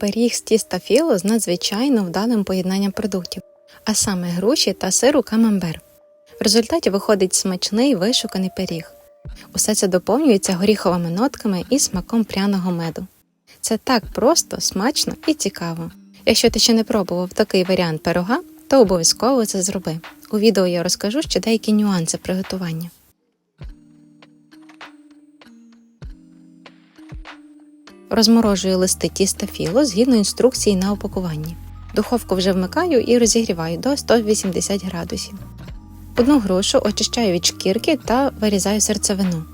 Пиріг з тіста філо з надзвичайно вдалим поєднанням продуктів, а саме груші та сиру камамбер. В результаті виходить смачний вишуканий пиріг. Усе це доповнюється горіховими нотками і смаком пряного меду. Це так просто, смачно і цікаво. Якщо ти ще не пробував такий варіант пирога, то обов'язково це зроби. У відео я розкажу ще деякі нюанси приготування. Розморожую листи тіста філо згідно інструкції на упакуванні. Духовку вже вмикаю і розігріваю до 180 градусів. Одну грушу очищаю від шкірки та вирізаю серцевину.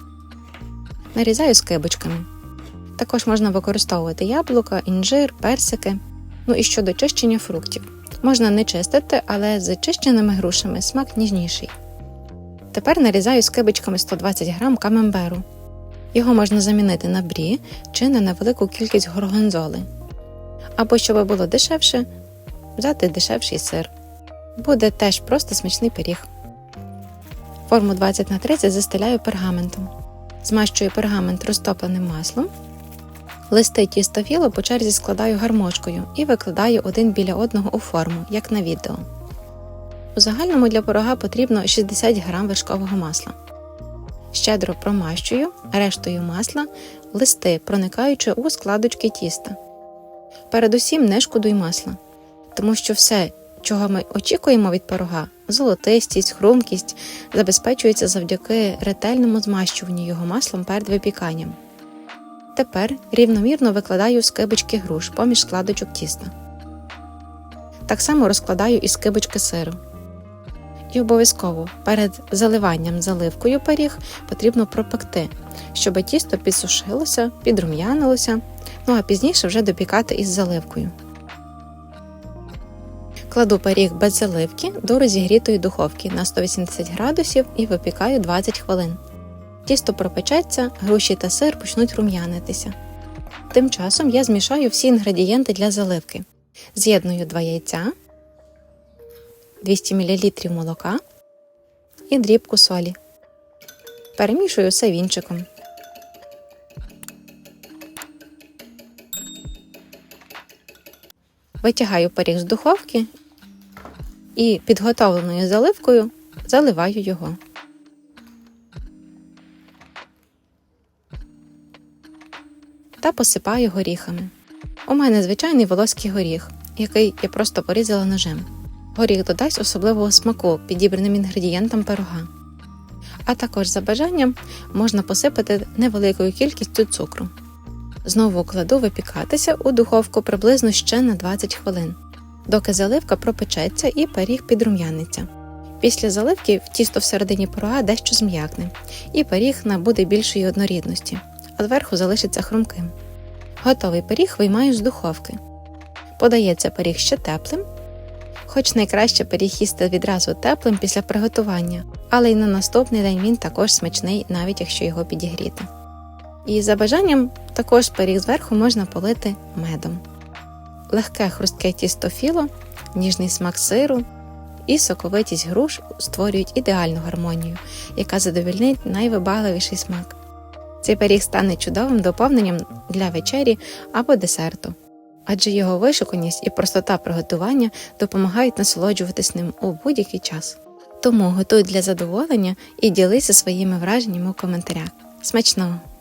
Нарізаю скибочками. Також можна використовувати яблука, інжир, персики. Ну і щодо чищення фруктів. Можна не чистити, але з чищеними грушами смак ніжніший. Тепер нарізаю скибочками 120 г камемберу. Його можна замінити на брі чи на невелику кількість горгонзоли. Або, щоб було дешевше, взяти дешевший сир. Буде теж просто смачний пиріг. Форму 20 на 30 застеляю пергаментом. Змащую пергамент розтопленим маслом. Листи тіста філо по черзі складаю гармошкою і викладаю один біля одного у форму, як на відео. У загальному для пирога потрібно 60 г вершкового масла. Щедро промащую рештою масла листи, проникаючи у складочки тіста. Передусім не шкодуй масла, тому що все, чого ми очікуємо від пирога, золотистість, хрумкість, забезпечується завдяки ретельному змащуванню його маслом перед випіканням. Тепер рівномірно викладаю скибочки груш поміж складочок тіста. Так само розкладаю і скибочки сиру. І обов'язково перед заливанням заливкою пиріг потрібно пропекти, щоб тісто підсушилося, підрум'янилося, ну а пізніше вже допікати із заливкою. Кладу пиріг без заливки до розігрітої духовки на 180 градусів і випікаю 20 хвилин. Тісто пропечеться, груші та сир почнуть рум'янитися. Тим часом я змішаю всі інгредієнти для заливки. З'єдную 2 яйця, 200 мл молока і дрібку солі. Перемішую все вінчиком. Витягаю пиріг з духовки і підготовленою заливкою заливаю його. Та посипаю горіхами. У мене звичайний волоський горіх, який я просто порізала ножем. Горіх додасть особливого смаку підібраним інгредієнтам пирога. А також за бажанням можна посипати невеликою кількістю цукру. Знову кладу випікатися у духовку приблизно ще на 20 хвилин, доки заливка пропечеться і пиріг підрум'яниться. Після заливки в тісто всередині пирога дещо зм'якне, і пиріг набуде більшої однорідності, а зверху залишиться хрумким. Готовий пиріг виймаю з духовки. Подається пиріг ще теплим, хоч найкраще пиріг їсти відразу теплим після приготування, але й на наступний день він також смачний, навіть якщо його підігріти. І за бажанням також пиріг зверху можна полити медом. Легке хрустке тісто філо, ніжний смак сиру і соковитість груш створюють ідеальну гармонію, яка задовільнить найвибагливіший смак. Цей пиріг стане чудовим доповненням для вечері або десерту, адже його вишуканість і простота приготування допомагають насолоджуватись ним у будь-який час. Тому готуй для задоволення і ділися своїми враженнями у коментарях. Смачного!